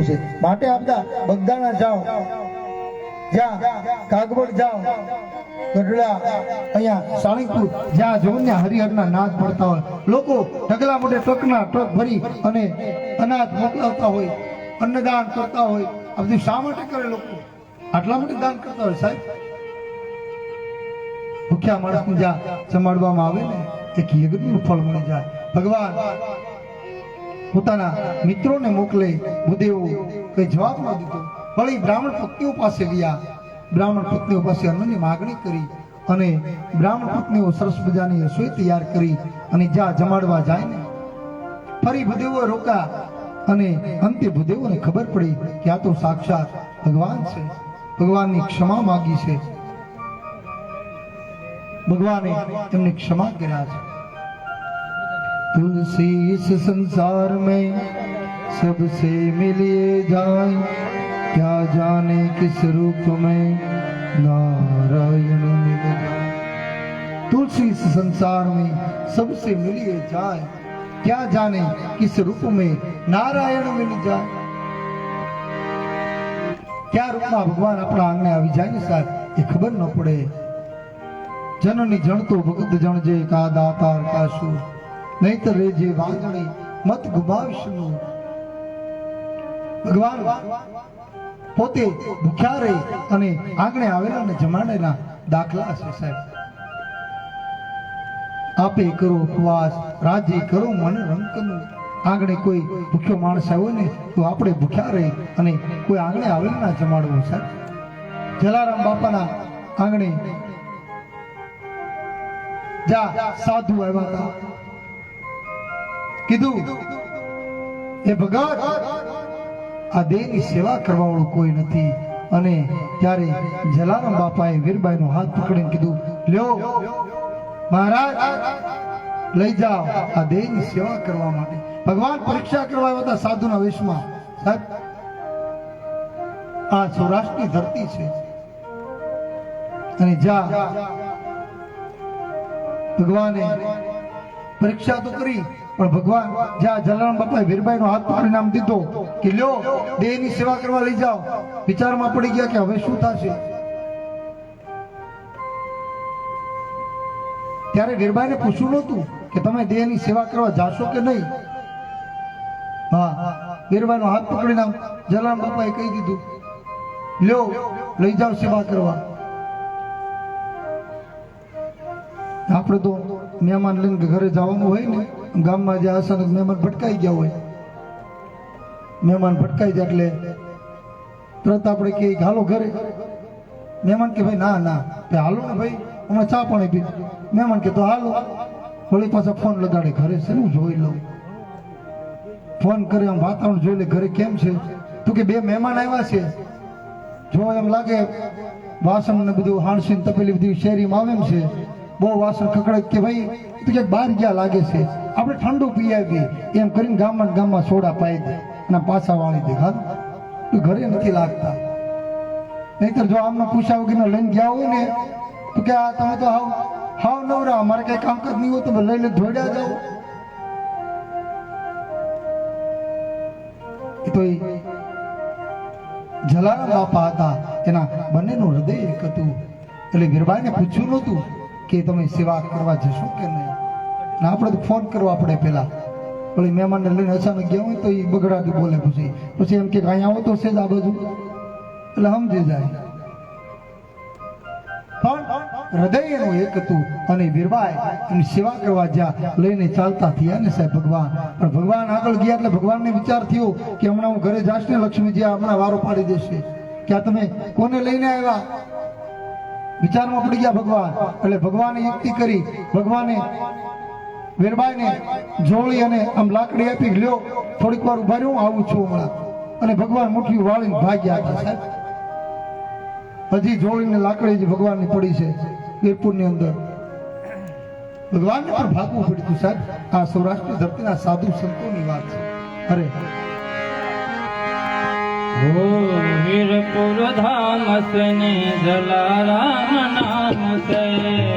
વસ્તુ છે. માટે આપતા બગદાણા જાઓ. જ્યાં કાગવડ જાઓ. ગઢડા, અહીંયા સાળીપુર જ્યાં ને હરિહરના નાદ પડતા હોય. લોકો ઢગલા મોટે ટ્રકના ટ્રક ભરી અને અનાજ મોકલાવતા હોય, અન્નદાન કરતા હોય. આ બધું શા માટે કરે લોકો? આટલા માટે દાન કરતા હોય સાહેબ? ભૂખ્યા માણસને જ્યાં જમાડવામાં આવે ને, એક યજ્ઞનું ફળ મળી જાય. ભગવાન પોતાના મિત્રોને મોકલે ભૂદેવો કઈ જવાબ ન દીધો. વળી બ્રાહ્મણ પત્નીઓ પાસે ગયા. બ્રાહ્મણ પત્નીઓ પાસે અન્નની માગણી કરી અને બ્રાહ્મણ પત્નીઓ સરસ મજાની રસોઈ તૈયાર કરી અને જા જમાડવા જાય ને. ફરી ભૂદેવો રોકા અને અંતે ભૂદેવોને ખબર પડી કે આ તો સાક્ષાત ભગવાન છે. ભગવાનની ક્ષમા માગી છે. ભગવાને એમને ક્ષમા કર્યા છે. तुलसी इस संसार में सबसे मिलिए जाए क्या जाने किस रूप में नारायण मिल जाए तुलसी इस संसार में सबसे मिलिए जाए क्या जाने किस रूप में नारायण मिल जाए ક્યાં રૂપમાં ભગવાન આપણા આંગણે આવી જાય ને સાહેબ એ ખબર ન પડે જનની જણતો ભગત જણજે કા દાતાર કાશું નહીતર રે જે વાંજણી મત ગુમાવશું ભગવાન પોતે ભૂખ્યા રહી અને આંગણે આવેલા ને જમાડેલા દાખલા છે સાહેબ. આપે કરો ઉપવાસ રાજે કરો મન રંકનું આંગણે કોઈ ભૂખ્યો માણસ આવ્યો ને તો આપણે ભૂખ્યા રહી અને કોઈ આંગણે આવેલા ના જમાડવું સાહેબ જલારામ બાપાના આંગણે જા સાધુ આવ્યા હતા. કીધું એ ભગત, આ દેહની સેવા કરવા વાળું કોઈ નથી. અને ત્યારે જલારામ બાપાએ વીરબાઈ નો હાથ પકડીને કીધું, લ્યો, મહારાજ, લઈ જાઓ આ દેહની સેવા કરવા માટે. ભગવાન પરીક્ષા કરવા આવ્યા હતા સાધુના વેશમાં. સાહેબ, આ સૌરાષ્ટ્રની ધરતી છે. અને જા, ભગવાને પરીક્ષા તો કરી. પણ ભગવાન જ્યાં જલારામ બાપાએ વીરબાઈ નો હાથ પાડી નામ દીધો કે લ્યો, દેહની સેવા કરવા લઈ જાઓ. વિચારમાં પડી ગયા કે હવે શું થશે? ત્યારે વીરબાઈને પૂછવું નહોતું કે તમે દેહની સેવા કરવા જાશો કે નહીં? હા વીરબાઈ નો હાથ પકડી નામ જલારામ બાપાએ કહી દીધું, લ્યો, લઈ જાઓ સેવા કરવા. આપણે તો મહેમાન લઈને ઘરે જવાનું હોય ને ગામમાં જે અચાનક મહેમાન ભટકાઈ ગયા હોય. મહેમાન ભટકાઈ જાય એટલે તરત આપણે કે હાલો ઘરે. મહેમાન કે ભાઈ, ના ના. ભાઈ હાલો ને ભાઈ, હમણાં ચા પાણી પી. મહેમાન કે, તો હાલો. હોળી પાછા ફોન લગાડે, ઘરે છે, હું જોઈ લઉં. ફોન કરે, આમ વાતાવરણ જોઈ લે, ઘરે કેમ છે? તું કે, બે મહેમાન આવ્યા છે. જો એમ લાગે, વાસણ ને બધું હાણસી તપેલી બધી શેરીમાં આવે એમ છે. બહુ વાસણ ખકડે કે ભાઈ, તું ક્યાંક બહાર ગયા લાગે છે. આપણે ઠંડુ પી આવી એમ કરીને ગામમાં ગામમાં સોડા પાઈ દે અને પાછા વાળી દે, હા? તું ઘરે નથી લાગતા. નહીતર જો આમને પૂછ્યા વગર લઈને ગયા હોય ને, તો કે આ તમે તો હાવ હાવ નવરા, અમારે કઈ કામકાજ નહીં હોય લઈ લઈને ધોડ્યા જાઓ. એ તો જલારામ બાપા હતા. એના બંનેનું હૃદય એક હતું. એટલે વીરબાઈને પૂછ્યું નહોતું કે તમે સેવા કરવા જશો કે નહીં? ને આપણે ફોન કરવા પડે પહેલા. ઓલી મહેમાનને લઈને અચાનક ગયા હોય તો એ બગડાટી બોલે પછી. પછી એમ કે અહીંયા આવો તો છે જ આ બાજુ. એટલે સમજી જાય. પણ હૃદય એક હતું અને વીરબાઈ એની સેવા કરવા જ્યાં લઈને ચાલતા થયા ને સાહેબ ભગવાન. પણ ભગવાન આગળ ગયા એટલે ભગવાનને વિચાર થયો કે હમણાં હું ઘરે જાશ ને લક્ષ્મીજી હમણાં વારો પાડી દેશે. કે આ તમે કોને લઈને આવ્યા? વિચારમાં પડી ગયા ભગવાન. એટલે ભગવાને યુક્તિ કરી, ભગવાને વેરબાઈને જોળી અને આમ લાકડી આપી લ્યો. થોડીક વાર ઊભા રહ્યો આવું છું હમણાં. અને ભગવાન મુઠ્ઠી વાળીને ભાગ્યા છે સાહેબ. હજી જોળીને લાકડી જ ભગવાનની પડી છે, વીરપુરની અંદર. ભગવાનને પણ ભાગવું પડ્યું સાહેબ. આ સૌરાષ્ટ્રની ધરતીના સાધુ સંતોની વાત છે. અરે વીરપુર ધામ સને જલારામ નામ સે.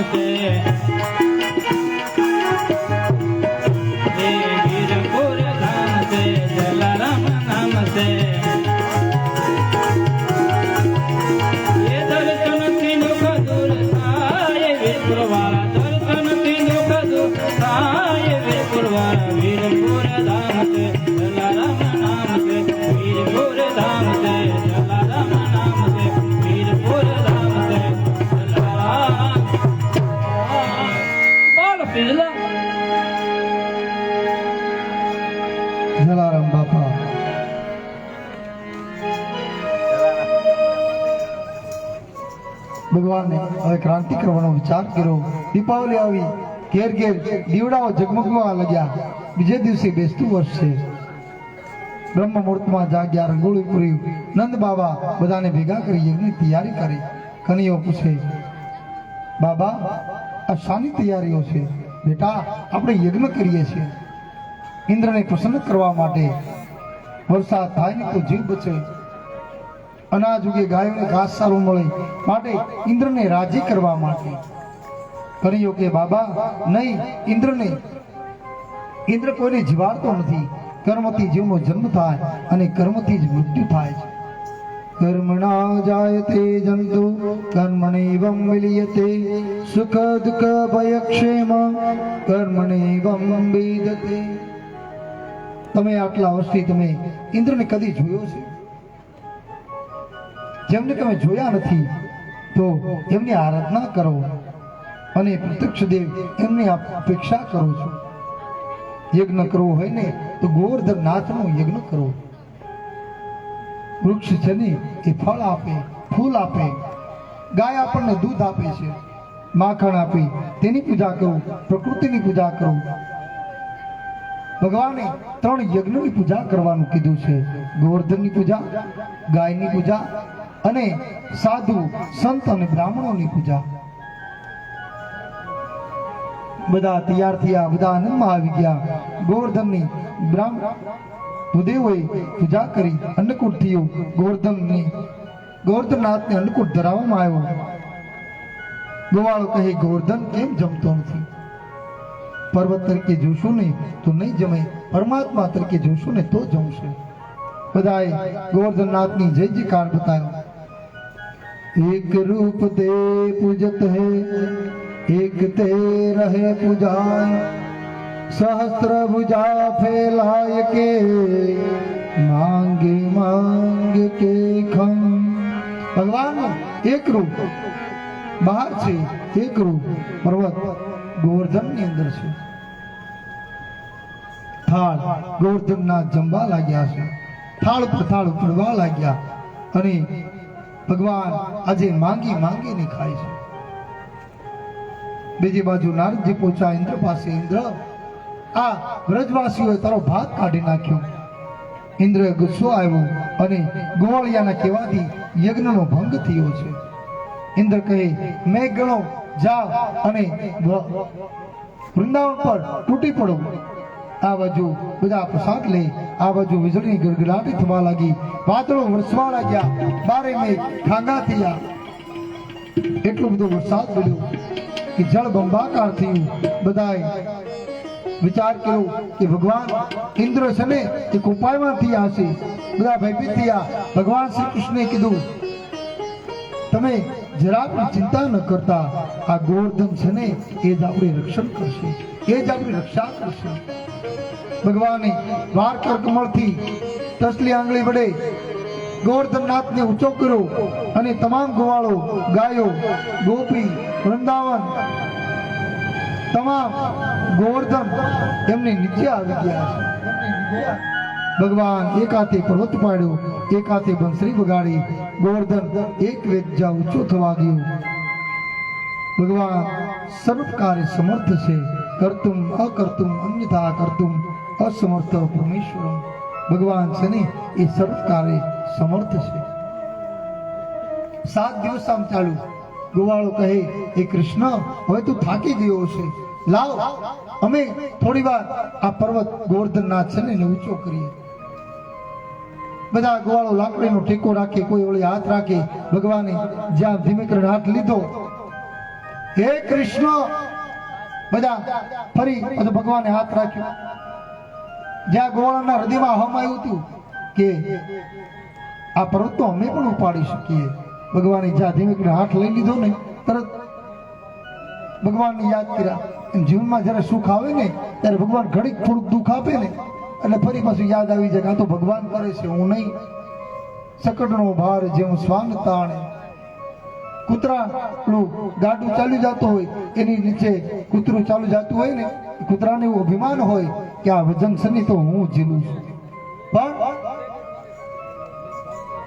ಮಾತೆ ભગવાને હવે ક્રાંતિ કરવાનો વિચાર કર્યો. દીપાવલી આવી. ઘેર ઘેર દીવડાઓ ઝગમગવા લાગ્યા. બીજે દિવસે બેસતું વર્ષ છે બ્રહ્મ મુહૂર્તમાં જાગ્યા રંગોળી પૂરી નંદ બાબા બધાને ભેગા કરી યજ્ઞની તૈયારી કરી. કનિયો પૂછે, બાબા, આ શાની તૈયારીઓ છે? બેટા, આપણે યજ્ઞ કરીએ છીએ. ઇન્દ્રને પ્રસન્ન કરવા માટે વરસાદ થાય ને તો જીવ બચે. અનાજ ઉગે ગાયોને ઘાસ સારું મળે માટે ઇન્દ્રને રાજી કરવા માટે. કર્યો કે બાબા, નહીં, ઇન્દ્રને, ઇન્દ્ર કોઈને જીવાડતો નથી. કર્મથી જીવનો જન્મ થાય અને કર્મથી જ મૃત્યુ થાય છે. કર્મણા જાયતે જંતુ કર્મણેવમ વિલિયતે, સુખ દુઃખ ભય ક્ષેમ કર્મણેવમ વિદતે તમે આટલા વર્ષથી તમે ઇન્દ્રને કદી જોયો છે? જેમને તમે જોયા નથી, તો એમની આરાધના કરો અને પ્રત્યક્ષ દેવ એમની અપેક્ષા કરો છો. યજ્ઞ કરવો હોય ને, તો ગોવર્ધન નાથનો યજ્ઞ કરો. વૃક્ષ છે ને, એ ફળ આપે, ફૂલ આપે, ગાય આપણને દૂધ આપે છે, માખણ આપે, તેની પૂજા કરો, પ્રકૃતિની પૂજા કરો. ભગવાને ત્રણ યજ્ઞની પૂજા કરવાનું કીધું છે. ગોવર્ધનની પૂજા, ગાયની પૂજા અને સાધુ, સંત અને બ્રાહ્મણોની પૂજા. બધા તૈયાર થયા, બધા આનંદમાં આવી ગયા. ગોવર્ધનની બ્રાહ્મણ ભૂદેવોએ પૂજા કરી, અન્નકૂટ થયું. ગોવર્ધનની, ગોવર્ધનનાથને અન્નકૂટ ધરાવવામાં આવ્યો. ગોવાળો કહે, ગોવર્ધન, કેમ જમતો નથી? પર્વત તરીકે જોશું નહીં તો નહીં જમે. પરમાત્મા તરીકે જોશું ને તો જમશે. બધાએ ગોવર્ધનનાથની જય જયકાર બતાવ્યો. એક રૂપ તે પૂજત હે એક તે રહે પૂજાય સહસ્ત્ર ભુજા ફેલાય કે માંગે માંગે કે ખમ ભગવાન એક રૂપ બહાર છે એક રૂપ પર્વત ગોવર્ધનની અંદર છે। થાળ, ગોવર્ધનના જમવા લાગ્યા છે। થાળ પર થાળ પડવા લાગ્યા અને ભગવાન આજે માંગી માંગીને ખાય છે. બીજી બાજુ નારદજી પૂછા ઇન્દ્ર પાસે ઇન્દ્ર, આ વ્રજવાસીઓએ તારો ભાગ કાઢી નાખ્યો. ઇન્દ્ર ગુસ્સો આવ્યો અને ગોવાળિયાના કહેવાથી યજ્ઞનો ભંગ થયો છે. ઇન્દ્ર કહે, મેં ગણો, જાઓ અને વૃંદાવન પર તૂટી પડો. આ બાજુ બધા પ્રસાદ લે આ બાજુ વીજળી ગડગડાટી થવા લાગી. વાદળો વરસવા લાગ્યા. બારે મેઘ ખાંગા થયા. એટલો બધો વરસાદ પડ્યો કે જળ બંબાકાર થયું. બધાએ વિચાર કર્યો કે ભગવાન ઇન્દ્ર છે ને તે કૃપાયમાં થયા હશે. બધા ભયભીત થયા. ભગવાન શ્રી કૃષ્ણે કીધું, તમે જરા પણ ચિંતા ન કરતા. આ ગોવર્ધન છે ને, એ જ આપણી રક્ષણ કરશે. એ જ આપણી રક્ષા કરશે. ભગવાને દ્વારકા કમળથી તસલી આંગળી વડે ગોવર્ધનનાથને ઊંચો કર્યો અને તમામ ગોવાળો ગાયો, ગોપી, વૃંદાવન, તમામ ગોવર્ધન એમને નીચે આવી ગયા છે. ભગવાન એક પર્વત પાડ્યો એક હાથે બંસરી વગાડી, ગોવર્ધન એક વેજા ઊંચો થવા ગયો. ભગવાન સર્વ સમર્થ છે કરતું અકર્તુમ, અન્યથા કરતુમ અસમર્થ પરમેશ્વર. ભગવાન છે એ સર્વ સમર્થ છે. સાત દિવસ આમ ચાલુ ગોવાળો કહે એ કૃષ્ણ, હવે તું થાકી ગયો છે લાવ, અમે થોડી વાર આ પર્વત ગોવર્ધનનાથ છે ને ઊંચો કરીએ. બધા ગોવાળો લાકડીનો ટેકો રાખે, કોઈ ઓળી હાથ રાખે. ભગવાને જ્યાં ધીમેકરણ હાથ લીધો, હે કૃષ્ણ. બધા ફરી ભગવાને હાથ રાખ્યો. જ્યાં ગોવાળાના હૃદયમાં હમ આવ્યું હતું કે આ પર્વત અમે પણ ઉપાડી શકીએ. ભગવાને જ્યાં ધીમે હાથ લઈ લીધો ને, તરત ભગવાનને યાદ કર્યા. જીવનમાં જ્યારે સુખ આવે ને, ત્યારે ભગવાન ઘડીક થોડુંક દુઃખ આપે ને, એટલે ફરી પાછું યાદ આવી જાય કે આ તો ભગવાન કરે છે, હું નહીં. સકટનો ભાર જેવું શ્વાન તાણે. કૂતરાનું ગાડું ચાલ્યું જતું હોય, એની નીચે કૂતરું ચાલુ જતું હોય ને કૂતરાને એવું અભિમાન હોય કે આ વજનસની તો હું ઝીલું છું. પણ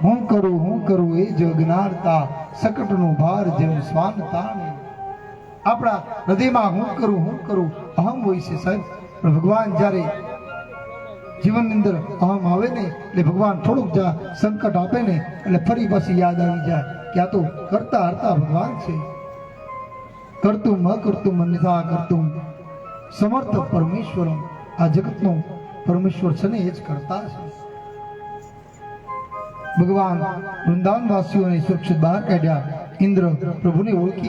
હું કરું હું કરું એ જગનારતા સકટનો ભાર જેમ સ્વાન આપણા હૃદયમાં હું કરું હું કરું, અહમ હોય છે સાહેબ. પણ ભગવાન જ્યારે જીવનની અંદર અહમ આવે ને, એટલે ભગવાન થોડુંક જા સંકટ આપે ને, એટલે ફરી પાછી યાદ આવી જાય કે આ તો કરતા હરતા ભગવાન છે. કરતું મ, કરતું મનતા કરતું સમર્થ પરમેશ્વર. આ જગતનો પરમેશ્વર છે ને, એ જ કરતા છે. ભગવાન વૃંદાવનવાસીઓને સુરક્ષિત બહાર કાઢ્યા. ઇન્દ્ર પ્રભુને ઓળખી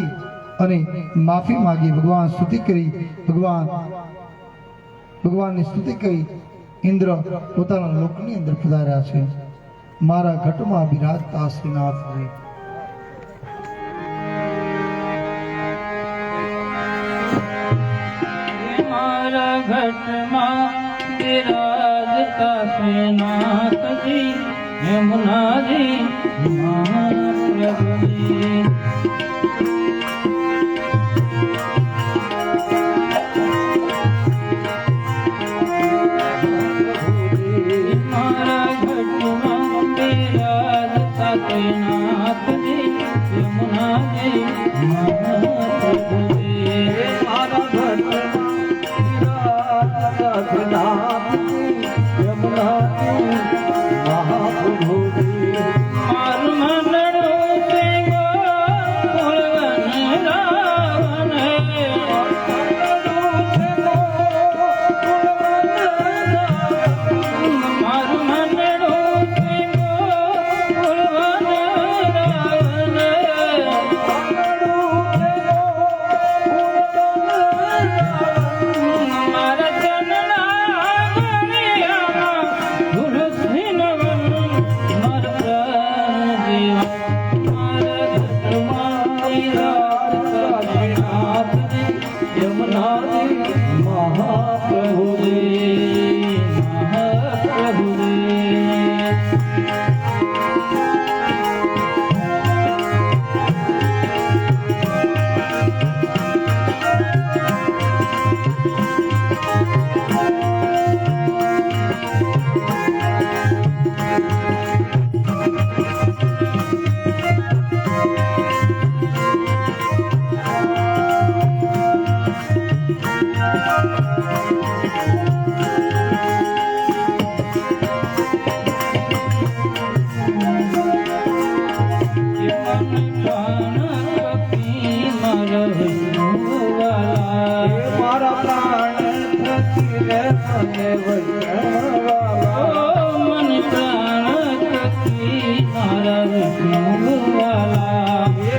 અને માફી માગી. ભગવાન સ્તુતિ કરી. ભગવાન, ભગવાનની સ્તુતિ કરી. ઇન્દ્ર પોતાના લોકની અંદર પધાર્યા છે. મારા ઘટમાં બિરાજતા શ્રીનાથ હોય. તારા ઘટમાં બિરાજતા સેનાપતિ યમુનાજી મહાપ્રભુજી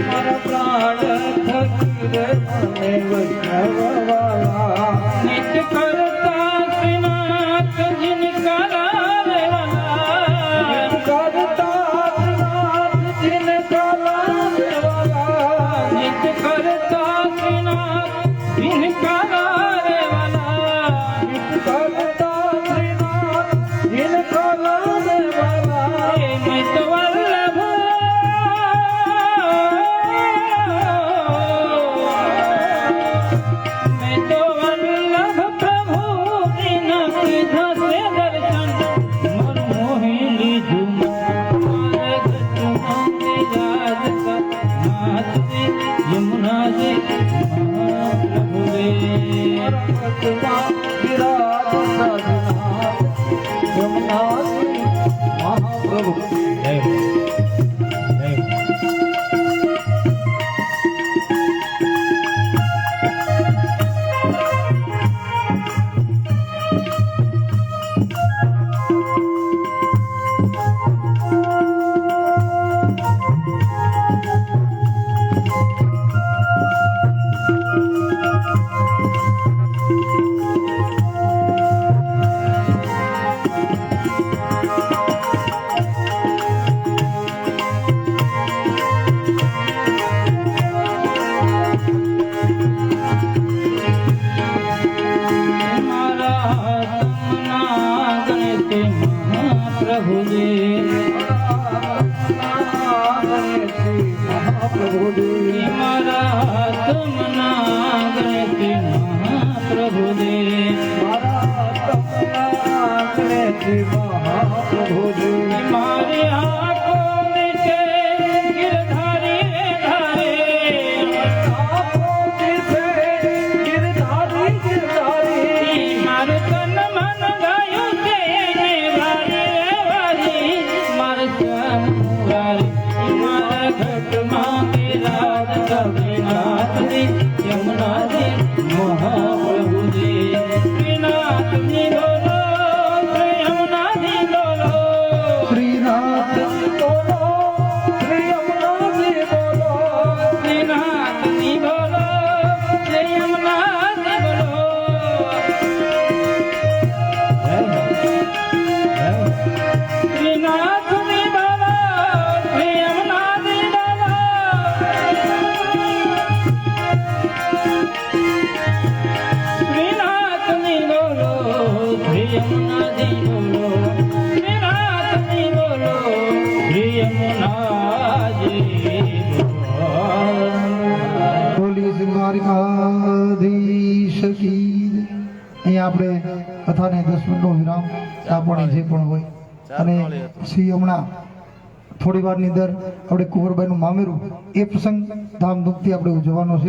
મારા પ્રાણ થકી રે મને વધારવા આપણે કથાને દસ મિનિટનો વિરામ આપવાની પાણી જે પણ હોય. અને શ્રી હમણાં થોડી વારની અંદર આપણે કુંવરબાઈનું મામેરું એ પ્રસંગ ધામધૂમથી આપણે ઉજવવાનો છે.